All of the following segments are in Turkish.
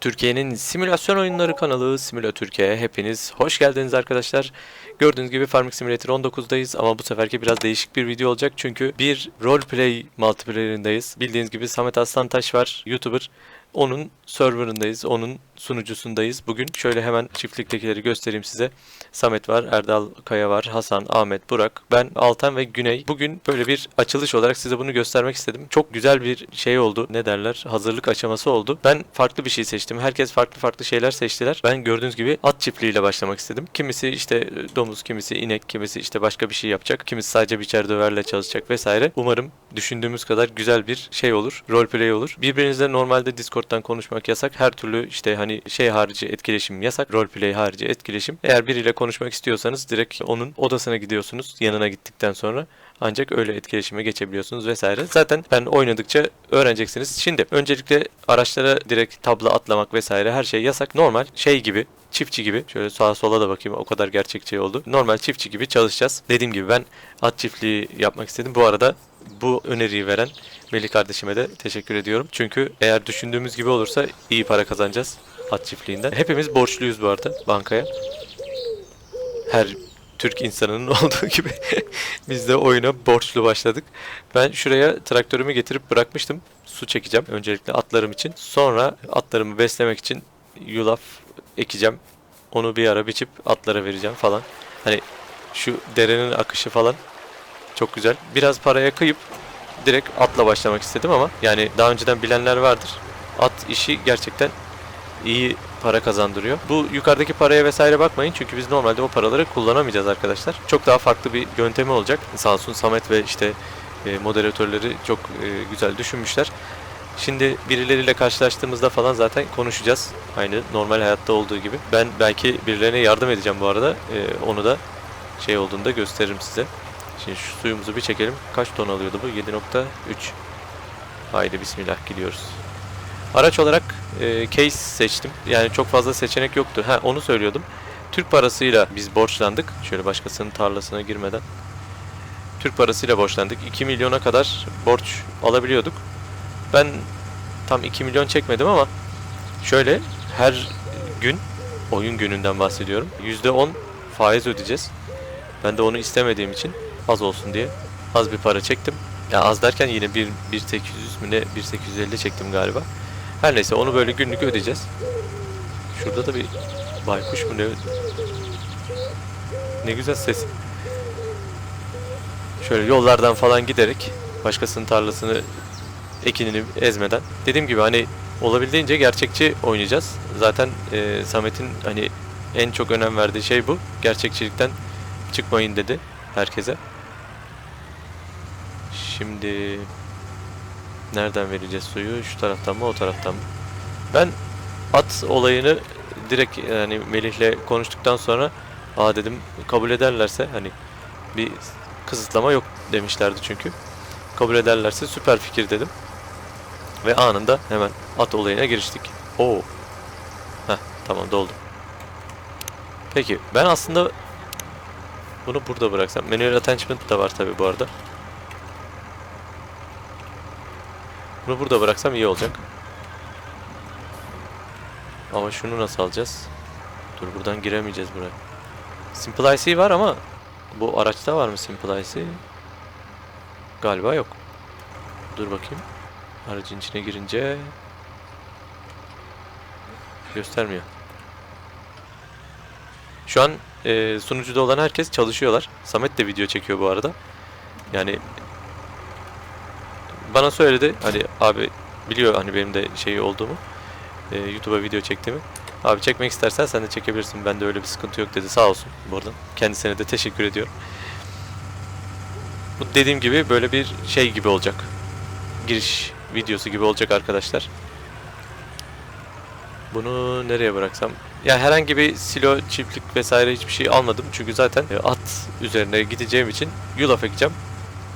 Türkiye'nin simülasyon oyunları kanalı Simula Türkiye'ye hepiniz hoş geldiniz arkadaşlar. Gördüğünüz gibi Farming Simulator 19'dayız ama bu seferki biraz değişik bir video olacak çünkü bir roleplay multiplayer'ındayız. Bildiğiniz gibi Samet Aslantaş var, YouTuber. Onun serverındayız, onun sunucusundayız. Bugün şöyle hemen çiftliktekileri göstereyim size. Samet var, Erdal Kaya var, Hasan, Ahmet, Burak, ben, Altan ve Güney. Bugün böyle bir açılış olarak size bunu göstermek istedim. Çok güzel bir şey oldu. Ne derler? Hazırlık aşaması oldu. Ben farklı bir şey seçtim. Herkes farklı farklı şeyler seçtiler. Ben gördüğünüz gibi at çiftliğiyle başlamak istedim. Kimisi işte domuz, kimisi inek, kimisi işte başka bir şey yapacak. Kimisi sadece biçer döverle çalışacak vesaire. Umarım düşündüğümüz kadar güzel bir şey olur. Roleplay olur. Birbirinizle normalde Discord'dan konuşmak yasak. Her türlü işte hani şey harici etkileşim yasak. Roleplay harici etkileşim. Eğer biriyle konuşmak istiyorsanız direkt onun odasına gidiyorsunuz. Yanına gittikten sonra ancak öyle etkileşime geçebiliyorsunuz vesaire. Zaten ben oynadıkça öğreneceksiniz. Şimdi öncelikle araçlara direkt tabla atlamak vesaire her şey yasak. Normal şey gibi çiftçi gibi şöyle sağa sola da bakayım o kadar gerçekçi oldu. Normal çiftçi gibi çalışacağız. Dediğim gibi ben at çiftliği yapmak istedim. Bu arada bu öneriyi veren Melih kardeşime de teşekkür ediyorum. Çünkü eğer düşündüğümüz gibi olursa iyi para kazanacağız at çiftliğinden. Hepimiz borçluyuz bu arada bankaya. Her Türk insanının olduğu gibi biz de oyuna borçlu başladık. Ben şuraya traktörümü getirip bırakmıştım. Su çekeceğim öncelikle atlarım için. Sonra atlarımı beslemek için yulaf ekeceğim. Onu bir ara biçip atlara vereceğim falan. Hani şu derenin akışı falan çok güzel. Biraz paraya kıyıp direkt atla başlamak istedim ama yani daha önceden bilenler vardır. At işi gerçekten iyi para kazandırıyor. Bu yukarıdaki paraya vesaire bakmayın çünkü biz normalde o paraları kullanamayacağız arkadaşlar. Çok daha farklı bir yöntemi olacak. Sağ olsun Samet ve işte e, moderatörleri çok e, güzel düşünmüşler. Şimdi birileriyle karşılaştığımızda falan zaten konuşacağız. Aynı normal hayatta olduğu gibi. Ben belki birilerine yardım edeceğim bu arada. E, onu da şey olduğunda gösteririm size. Şimdi şu suyumuzu bir çekelim. Kaç ton alıyordu bu? 7.3. Haydi bismillah gidiyoruz. Araç olarak e, case seçtim. Yani çok fazla seçenek yoktu. Ha onu söylüyordum. Türk parasıyla biz borçlandık. Şöyle başkasının tarlasına girmeden. Türk parasıyla borçlandık. 2 milyona kadar borç alabiliyorduk. Ben tam 2 milyon çekmedim ama şöyle her gün oyun gününden bahsediyorum. %10 faiz ödeyeceğiz. Ben de onu istemediğim için az olsun diye az bir para çektim. Ya az derken yine 1 1800 mü ne 1850 çektim galiba. Her neyse onu böyle günlük ödeyeceğiz. Şurada da bir baykuş mu ne? Ne güzel ses. Şöyle yollardan falan giderek başkasının tarlasını ekinini ezmeden. Dediğim gibi hani olabildiğince gerçekçi oynayacağız. Zaten e, Samet'in hani en çok önem verdiği şey bu. Gerçekçilikten çıkmayın dedi herkese. Şimdi nereden vereceğiz suyu? Şu taraftan mı o taraftan mı? Ben at olayını direkt yani Melih'le konuştuktan sonra aa dedim kabul ederlerse hani bir kısıtlama yok demişlerdi çünkü. Kabul ederlerse süper fikir dedim. Ve anında hemen at olayına giriştik. Oo. Heh, tamam doldu. Peki ben aslında bunu burada bıraksam. Manual attachment da var tabi bu arada. Bunu burada bıraksam iyi olacak. Ama şunu nasıl alacağız? Dur buradan giremeyeceğiz buraya. Simple IC var ama bu araçta var mı Simple IC? Galiba yok. Dur bakayım. Aracın içine girince göstermiyor. Şu an e, sunucuda olan herkes çalışıyorlar. Samet de video çekiyor bu arada. Yani bana söyledi hani abi biliyor hani benim de şey olduğumu e, YouTube'a video çektiğimi. Abi çekmek istersen sen de çekebilirsin. Bende öyle bir sıkıntı yok dedi. Sağ olsun buradan. Kendisine de teşekkür ediyorum. Bu dediğim gibi böyle bir şey gibi olacak. Giriş videosu gibi olacak arkadaşlar. Bunu nereye bıraksam? Ya herhangi bir silo, çiftlik vesaire hiçbir şey almadım. Çünkü zaten at üzerine gideceğim için yulaf ekeceğim.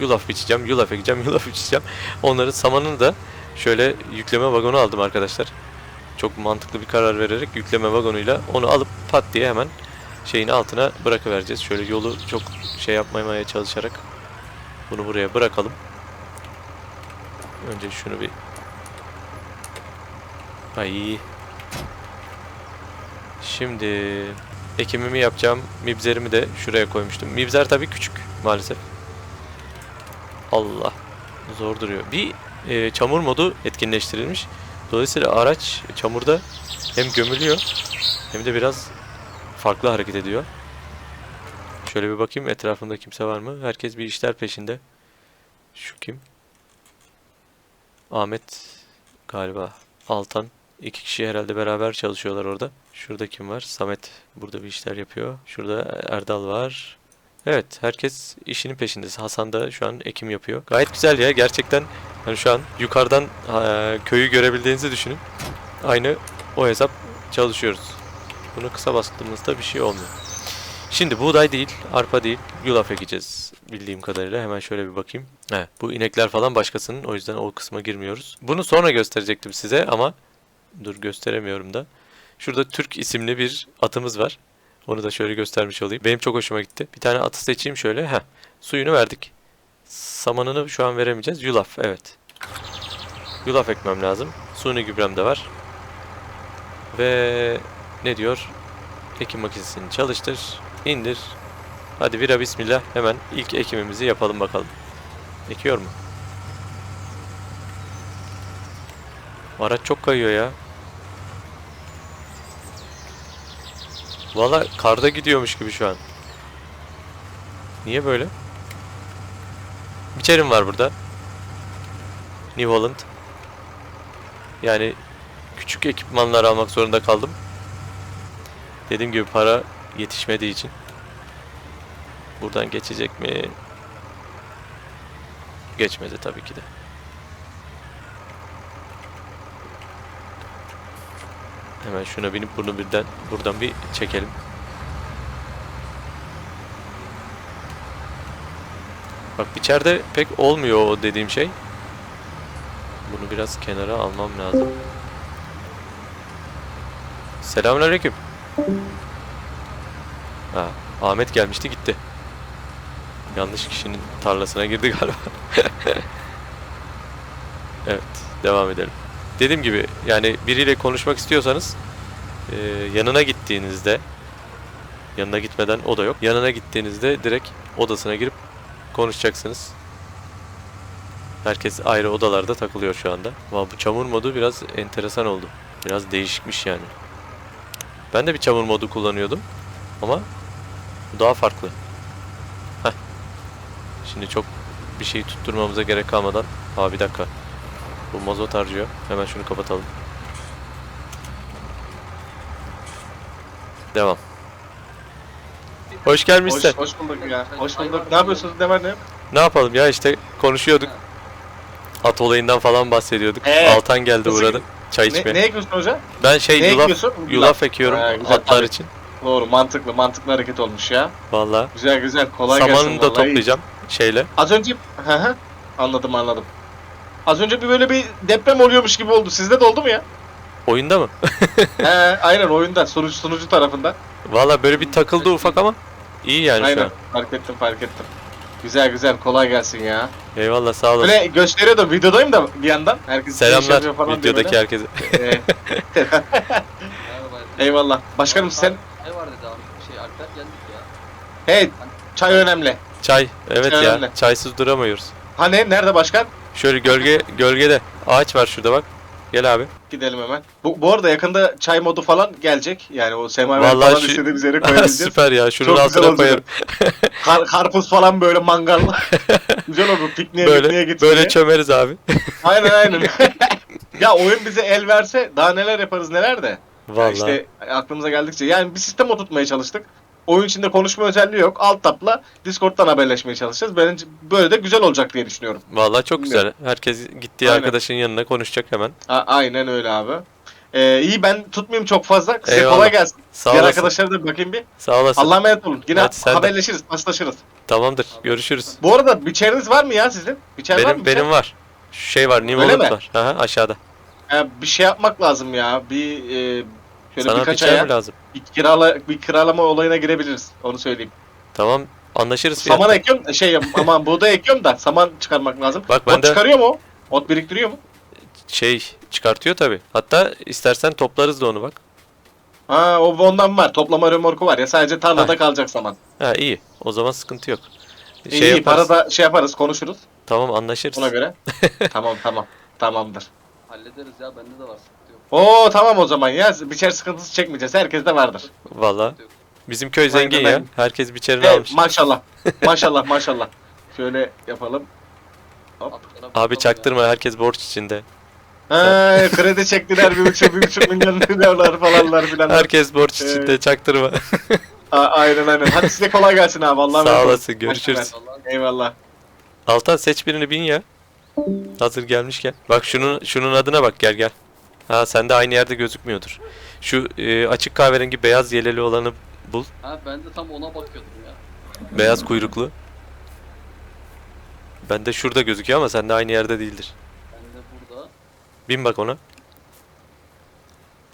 Yulaf biçeceğim, yulaf ekeceğim, yulaf biçeceğim. Onların samanını da şöyle yükleme vagonu aldım arkadaşlar. Çok mantıklı bir karar vererek yükleme vagonuyla onu alıp pat diye hemen şeyin altına bırakıvereceğiz. Şöyle yolu çok şey yapmamaya çalışarak bunu buraya bırakalım. Önce şunu bir Ay Şimdi ekimimi yapacağım. Mibzerimi de şuraya koymuştum. Mibzer tabii küçük maalesef. Allah. Zor duruyor. Bir e, çamur modu etkinleştirilmiş. Dolayısıyla araç çamurda hem gömülüyor hem de biraz farklı hareket ediyor. Şöyle bir bakayım etrafında kimse var mı? Herkes bir işler peşinde. Şu kim? Ahmet galiba. Altan. İki kişi herhalde beraber çalışıyorlar orada. Şurada kim var? Samet burada bir işler yapıyor. Şurada Erdal var. Evet, herkes işinin peşinde. Hasan da şu an ekim yapıyor. Gayet güzel ya gerçekten. Hani şu an yukarıdan eee, köyü görebildiğinizi düşünün. Aynı o hesap çalışıyoruz. Bunu kısa bastığımızda bir şey olmuyor. Şimdi buğday değil, arpa değil, yulaf ekeceğiz bildiğim kadarıyla. Hemen şöyle bir bakayım. He, bu inekler falan başkasının o yüzden o kısma girmiyoruz. Bunu sonra gösterecektim size ama dur gösteremiyorum da. Şurada Türk isimli bir atımız var. Onu da şöyle göstermiş olayım. Benim çok hoşuma gitti. Bir tane atı seçeyim şöyle. Heh, suyunu verdik. Samanını şu an veremeyeceğiz. Yulaf, evet. Yulaf ekmem lazım. Suni gübrem de var. Ve ne diyor? Ekim makinesini çalıştır, indir. Hadi vira bismillah. Hemen ilk ekimimizi yapalım bakalım. Ekiyor mu? Araç çok kayıyor ya. Valla karda gidiyormuş gibi şu an. Niye böyle? Biçerim var burada. New Holland. Yani küçük ekipmanlar almak zorunda kaldım. Dediğim gibi para yetişmediği için. Buradan geçecek mi? Geçmedi tabii ki de. Hemen şuna binip bunu birden buradan bir çekelim. Bak içeride pek olmuyor o dediğim şey. Bunu biraz kenara almam lazım. Selamünaleyküm. Ha, Ahmet gelmişti gitti. Yanlış kişinin tarlasına girdi galiba. evet, devam edelim. Dediğim gibi yani biriyle konuşmak istiyorsanız e, yanına gittiğinizde yanına gitmeden o da yok. Yanına gittiğinizde direkt odasına girip konuşacaksınız. Herkes ayrı odalarda takılıyor şu anda. Ama bu çamur modu biraz enteresan oldu. Biraz değişikmiş yani. Ben de bir çamur modu kullanıyordum. Ama daha farklı. Heh. Şimdi çok bir şey tutturmamıza gerek kalmadan. Aa bir dakika. Bu mazot harcıyor. Hemen şunu kapatalım. Devam. Hoş gelmişsin. Hoş, hoş bulduk ya. Hoş bulduk. Ne yapıyorsunuz ne var ne? Ne yapalım ya işte konuşuyorduk. At olayından falan bahsediyorduk. Evet. Altan geldi Nasıl- uğradı. Çay içmeye. Ne, ekiyorsun hocam? Ben şey ne yulaf, ekiyorsun? yulaf ekiyorum Ha, güzel, atlar için. Doğru mantıklı mantıklı hareket olmuş ya. Valla. Güzel güzel kolay gelsin Samanını da vallahi. toplayacağım şeyle. Az önce hı hı. Anladım anladım. Az önce bir böyle bir deprem oluyormuş gibi oldu. Sizde de oldu mu ya? Oyunda mı? He aynen oyunda sunucu sunucu tarafında. Valla böyle bir takıldı ufak ama iyi yani şu aynen an. fark ettim fark ettim. Güzel güzel kolay gelsin ya. Eyvallah sağ olasın. Böyle gösteriyordum videodayım da bir yandan. Herkes şey Selamlar yapıyor falan diye videodaki böyle. herkese. Ee, Eyvallah. Başkanım sen Ne var dedi abi? Şey Alper geldik ya. hey çay önemli. Çay. Evet Çay ya. önemli. Çaysız duramıyoruz. Hani nerede başkan? Şöyle gölge gölgede ağaç var şurada bak. Gel abi. Gidelim hemen. Bu, bu arada yakında çay modu falan gelecek. Yani o semaver Vallahi falan şu- istediğimiz yere koyabileceğiz. Süper ya. Şunun Çok altına koyarım. Kar, karpuz falan böyle mangal. güzel olur. Pikniğe pikniğe Böyle gitsin böyle diye. çömeriz abi. Aynen aynen. ya oyun bize el verse daha neler yaparız neler de. Vallahi. işte aklımıza geldikçe. Yani bir sistem oturtmaya çalıştık. Oyun içinde konuşma özelliği yok. Alt tapla Discord'dan haberleşmeye çalışacağız. Bence böyle de güzel olacak diye düşünüyorum. Vallahi çok güzel. Herkes gittiği Aynen. arkadaşın yanına konuşacak hemen. A- aynen öyle abi. Ee, iyi ben tutmayayım çok fazla. Size Eyvallah. kolay gelsin. Sağ Diğer olasın. arkadaşlara da bakayım bir. Sağ olasın. Allah'a emanet olun. Yine Hadi sen de. haberleşiriz, paslaşırız. Tamamdır. Görüşürüz. Bu arada biçeriniz var mı ya sizin? Biçer var mı? Benim benim var. Şu şey var. Holland mi? var. Aha, aşağıda. Ee, bir şey yapmak lazım ya. Bir e, şöyle Sana birkaç aya lazım? bir, kirala, bir kiralama olayına girebiliriz. Onu söyleyeyim. Tamam. Anlaşırız fiyatta. Saman ekiyorum, şey aman buğday ekiyorum da saman çıkarmak lazım. Bak Ot bende çıkarıyor mu o? Ot biriktiriyor mu? şey çıkartıyor tabi. Hatta istersen toplarız da onu bak. Ha o ondan var. Toplama römorku var ya. Sadece tarlada kalacak zaman. Ha iyi. O zaman sıkıntı yok. İyi iyi yaparız. para da şey yaparız konuşuruz Tamam anlaşırız. ona göre. tamam tamam. Tamamdır. Hallederiz ya bende de var. Oo tamam o zaman ya. Biçer sıkıntısı çekmeyeceğiz. Herkes de vardır. Valla. Bizim köy Aynen zengin ya. Herkes biçerini Evet, almış. maşallah. maşallah maşallah. Şöyle yapalım. Abi çaktırma herkes borç içinde. Ha, kredi çektiler bir buçuk, bir buçuk milyon dolar falanlar filan. Herkes borç Evet. içinde çaktırma. A- aynen aynen. Hadi size kolay gelsin abi. Allah'a Sağ emanet olun. olasın görüşürüz. Eyvallah. Altan seç birini bin ya. Hazır gelmişken. Bak şunun şunun adına bak gel gel. Ha sende aynı yerde gözükmüyordur. Şu e, açık kahverengi beyaz yeleli olanı bul. Ha ben de tam ona bakıyordum ya. Beyaz kuyruklu. Bende şurada gözüküyor ama sende aynı yerde değildir. Ben de burada. Bin bak ona.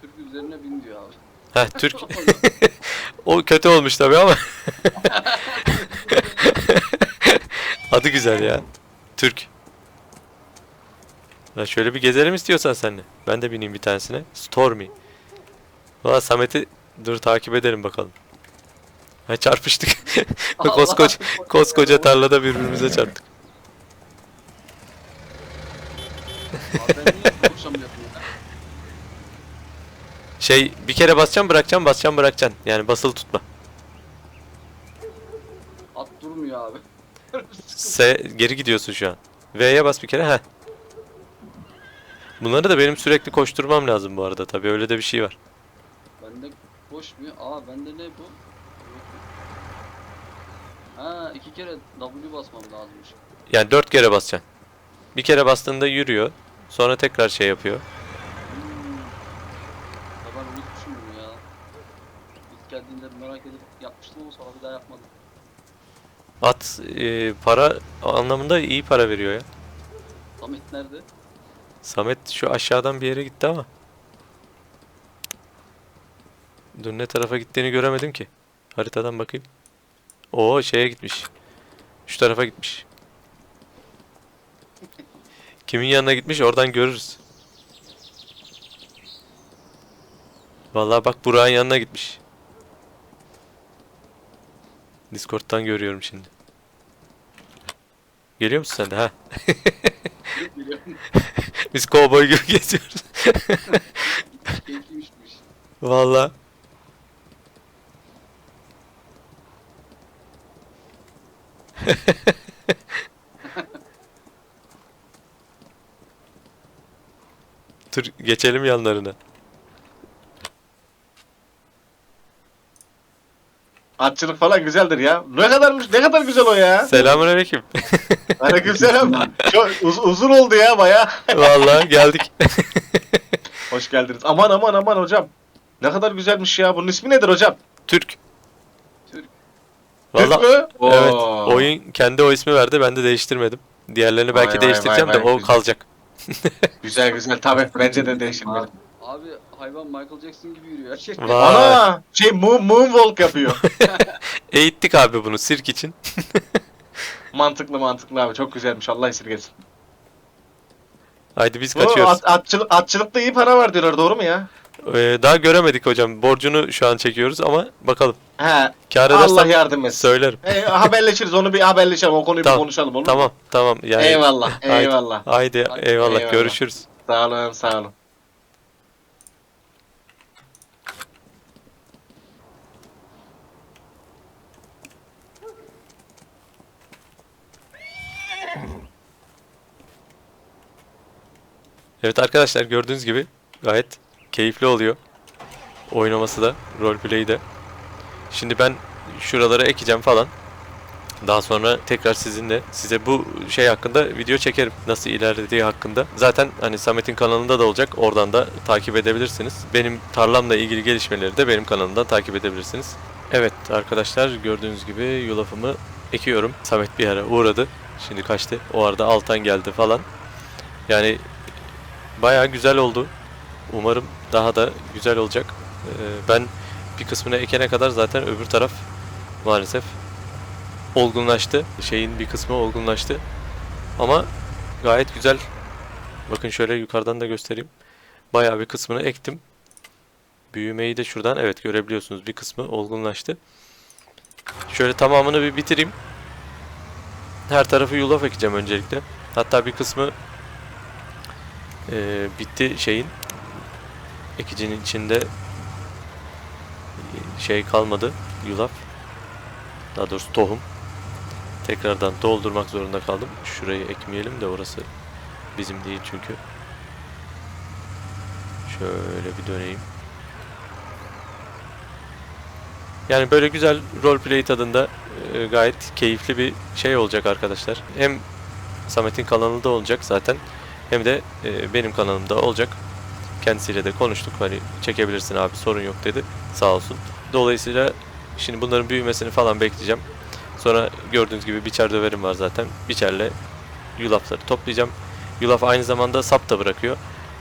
Türk üzerine bin diyor abi. Heh Türk. o kötü olmuş tabii ama. Adı güzel ya. Türk. Ya şöyle bir gezelim istiyorsan seninle. Ben de bineyim bir tanesine. Stormy. Valla Samet'i dur takip edelim bakalım. Ha çarpıştık. Koskoca, koskoca tarlada birbirimize çarptık. Şey bir kere basacağım bırakacağım basacağım bırakacaksın. Yani basılı tutma. At durmuyor abi. S geri gidiyorsun şu an. V'ye bas bir kere. Heh. Bunları da benim sürekli koşturmam lazım bu arada. Tabii öyle de bir şey var. Bende koşmuyor. Aa bende ne bu? Ha iki kere W basmam lazımmış. Yani dört kere basacaksın. Bir kere bastığında yürüyor. Sonra tekrar şey yapıyor. Hmm. Ya ben unutmuşum bunu ya. İlk geldiğinde merak edip yapmıştım ama sonra bir daha yapmadım. At e, para anlamında iyi para veriyor ya. Samet nerede? Samet şu aşağıdan bir yere gitti ama. Dur ne tarafa gittiğini göremedim ki. Haritadan bakayım. Oo şeye gitmiş. Şu tarafa gitmiş. Kimin yanına gitmiş oradan görürüz. Vallahi bak Burak'ın yanına gitmiş. Discord'dan görüyorum şimdi. Geliyor musun sen de ha? Biz kovboy gibi geziyoruz. Vallahi. Dur geçelim yanlarına. Atçılık falan güzeldir ya. Ne kadarmış ne kadar güzel o ya. Selamünaleyküm. Aleykümselam. Çok uz- uzun oldu ya baya. Vallahi geldik. Hoş geldiniz. Aman aman aman hocam. Ne kadar güzelmiş ya. Bunun ismi nedir hocam? Türk. Türk. Vallahi Türk evet. Oyun kendi o ismi verdi. Ben de değiştirmedim. Diğerlerini Vay belki vay değiştireceğim vay de vay. o kalacak. Güzel güzel tabii. Bence de değiştirmeli. Abi hayvan Michael Jackson gibi yürüyor. Vay. Ana şey moon, moonwalk yapıyor. Eğittik abi bunu sirk için. mantıklı mantıklı abi. Çok güzelmiş. Allah esirgesin. Haydi biz Bu kaçıyoruz. at, atçılık, atçılıkta iyi para var diyorlar. Doğru mu ya? Ee, daha göremedik hocam. Borcunu şu an çekiyoruz ama bakalım. He. Kâr Allah yardım etsin. söylerim. E, haberleşiriz. Onu bir haberleşelim. O konuyu Tamam, bir konuşalım olur mu? Tamam tamam. Yani, Eyvallah. Haydi. Eyvallah. Haydi Haydi, eyvallah. eyvallah. Görüşürüz. Sağ olun. Sağ olun. Evet arkadaşlar gördüğünüz gibi gayet keyifli oluyor. Oynaması da, roleplay'i de. Şimdi ben şuralara ekeceğim falan. Daha sonra tekrar sizinle size bu şey hakkında video çekerim. Nasıl ilerlediği hakkında. Zaten hani Samet'in kanalında da olacak. Oradan da takip edebilirsiniz. Benim tarlamla ilgili gelişmeleri de benim kanalımdan takip edebilirsiniz. Evet arkadaşlar gördüğünüz gibi yulafımı ekiyorum. Samet bir ara uğradı. Şimdi kaçtı. O arada Altan geldi falan. Yani bayağı güzel oldu. Umarım daha da güzel olacak. Ee, ben bir kısmını ekene kadar zaten öbür taraf maalesef olgunlaştı. Şeyin bir kısmı olgunlaştı. Ama gayet güzel Bakın şöyle yukarıdan da göstereyim. Bayağı bir kısmını ektim. Büyümeyi de şuradan evet görebiliyorsunuz. Bir kısmı olgunlaştı. Şöyle tamamını bir bitireyim. Her tarafı yulaf ekeceğim öncelikle. Hatta bir kısmı eee, bitti şeyin. Ekicinin içinde şey kalmadı. Yulaf. Daha doğrusu tohum. Tekrardan doldurmak zorunda kaldım. Şurayı ekmeyelim de orası bizim değil çünkü. Şöyle bir döneyim. Yani böyle güzel roleplay tadında e, gayet keyifli bir şey olacak arkadaşlar. Hem Samet'in kanalında olacak zaten hem de e, benim kanalımda olacak. Kendisiyle de konuştuk. Hani çekebilirsin abi sorun yok dedi. Sağ olsun. Dolayısıyla şimdi bunların büyümesini falan bekleyeceğim. Sonra gördüğünüz gibi biçer döverim var zaten. Biçerle yulafları toplayacağım. Yulaf aynı zamanda sap da bırakıyor.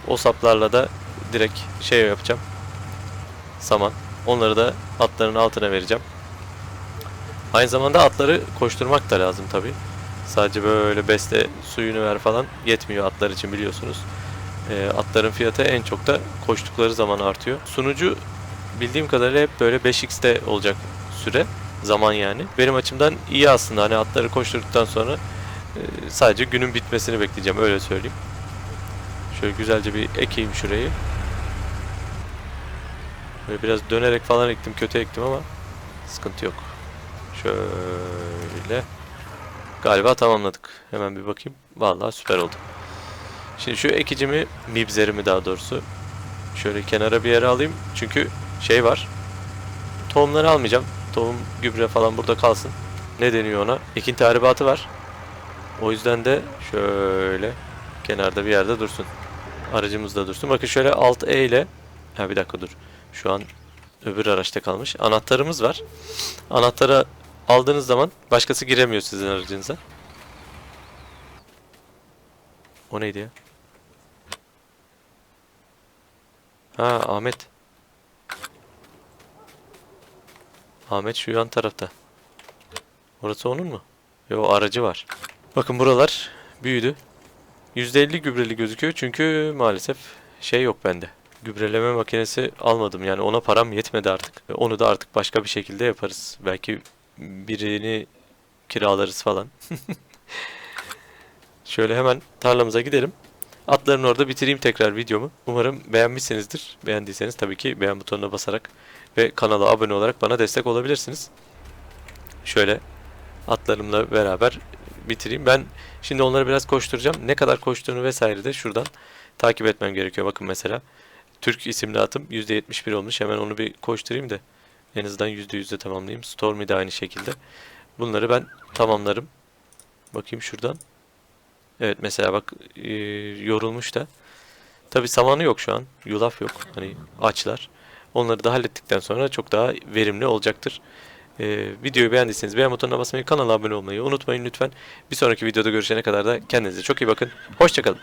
O saplarla da direkt şey yapacağım. Saman. Onları da atların altına vereceğim. Aynı zamanda atları koşturmak da lazım tabi. Sadece böyle besle suyunu ver falan yetmiyor atlar için biliyorsunuz. Ee, atların fiyatı en çok da koştukları zaman artıyor. Sunucu bildiğim kadarıyla hep böyle 5x'te olacak süre. Zaman yani. Benim açımdan iyi aslında hani atları koşturduktan sonra e, sadece günün bitmesini bekleyeceğim öyle söyleyeyim. Şöyle güzelce bir ekeyim şurayı. Böyle biraz dönerek falan ektim, kötü ektim ama sıkıntı yok. Şöyle. Galiba tamamladık. Hemen bir bakayım. Vallahi süper oldu. Şimdi şu ekicimi, mibzerimi daha doğrusu şöyle kenara bir yere alayım. Çünkü şey var. Tohumları almayacağım. Tohum, gübre falan burada kalsın. Ne deniyor ona? Ekin tahribatı var. O yüzden de şöyle kenarda bir yerde dursun. Aracımız da dursun. Bakın şöyle alt E ile Ha bir dakika dur. Şu an öbür araçta kalmış. Anahtarımız var. Anahtarı aldığınız zaman başkası giremiyor sizin aracınıza. O neydi ya? Ha Ahmet. Ahmet şu yan tarafta. Orası onun mu? Yo aracı var. Bakın buralar büyüdü. %50 gübreli gözüküyor çünkü maalesef şey yok bende. Gübreleme makinesi almadım yani ona param yetmedi artık. Onu da artık başka bir şekilde yaparız. Belki birini kiralarız falan. Şöyle hemen tarlamıza gidelim. Atların orada bitireyim tekrar videomu. Umarım beğenmişsinizdir. Beğendiyseniz tabii ki beğen butonuna basarak ve kanala abone olarak bana destek olabilirsiniz. Şöyle atlarımla beraber bitireyim. Ben şimdi onları biraz koşturacağım. Ne kadar koştuğunu vesaire de şuradan takip etmem gerekiyor. Bakın mesela Türk isimli atım %71 olmuş. Hemen onu bir koşturayım da en azından %100'de tamamlayayım. Stormy de aynı şekilde. Bunları ben tamamlarım. Bakayım şuradan. Evet mesela bak e, yorulmuş da. Tabi samanı yok şu an. Yulaf yok. Hani açlar. Onları da hallettikten sonra çok daha verimli olacaktır. Ee, videoyu beğendiyseniz beğen butonuna basmayı, kanala abone olmayı unutmayın lütfen. Bir sonraki videoda görüşene kadar da kendinize çok iyi bakın. Hoşçakalın.